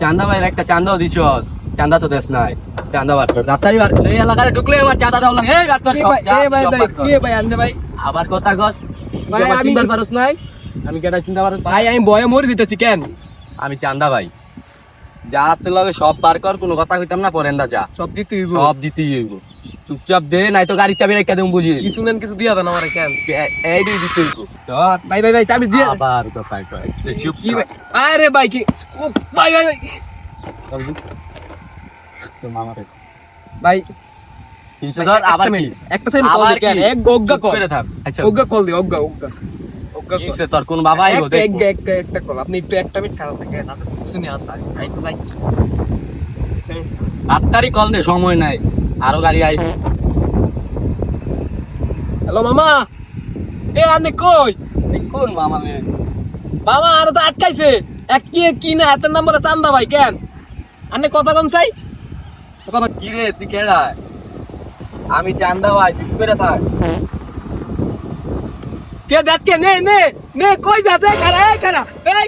চান্দা ভাইয়ের একটা চান্দাও দিছস চান্দা তো দেশ নাই। চান্দা বার কর। বার এই এলাকায় ঢুকলে আমার চাঁদা দাও এই ভাই? ভাই কি ভাই আনতে ভাই? আবার কথা কস। ভাই, ভাই আমি আমি- চিন্তা পারস নাই? আমি কেটা চিন্তা পারস ভাই আমি বয়ে মরে দিতেছি কেন? আমি চান্দা ভাই। যা আসতে লাগে সব বার কর কোনো কথা কইতাম না পরেন্দা যা। সব দিতে হইব। সব দিতেই হইব। চুপচাপ দে নাই তো গাড়ির চাবি রেখে দেবো বুঝিয়ে কিছু নেন কিছু দিয়া দেন আমার কেন এই দিয়ে দিতে হইব। ভাই ভাই ভাই চাবি দিয়ে আবার কথা কয়। কি ভাই? আরে ভাই কি ও, ভাই ভাই ভাই। ভাই। তিনশো ধর আবার একটা সেকেন্ড কল দে? এক অজ্ঞা কল আচ্ছা। অজ্ঞা কল দি অজ্ঞা অজ্ঞা তোর কোন বাবা। একটা একটা একটা কল। আপনি একটু একটা মিনিট খারাপ না শুনে আসা আমি তো যাচ্ছি তাড়াতাড়ি কল দে সময় নাই। আরও গাড়ি আইবে। হ্যালো মামা। এ আপনি কই? কোন মামা রে? মামা আর তো আটকাইছে। এক কি কি না হাতের নাম্বারে চান্দা ভাই কেন? আপনি কথা কম চাই। কথা কি রে তুই কেডা আমি চান্দা ভাই চুপ করে থাক। কে দেখছে নে নে নে কই যাতে খারা এই খারা এই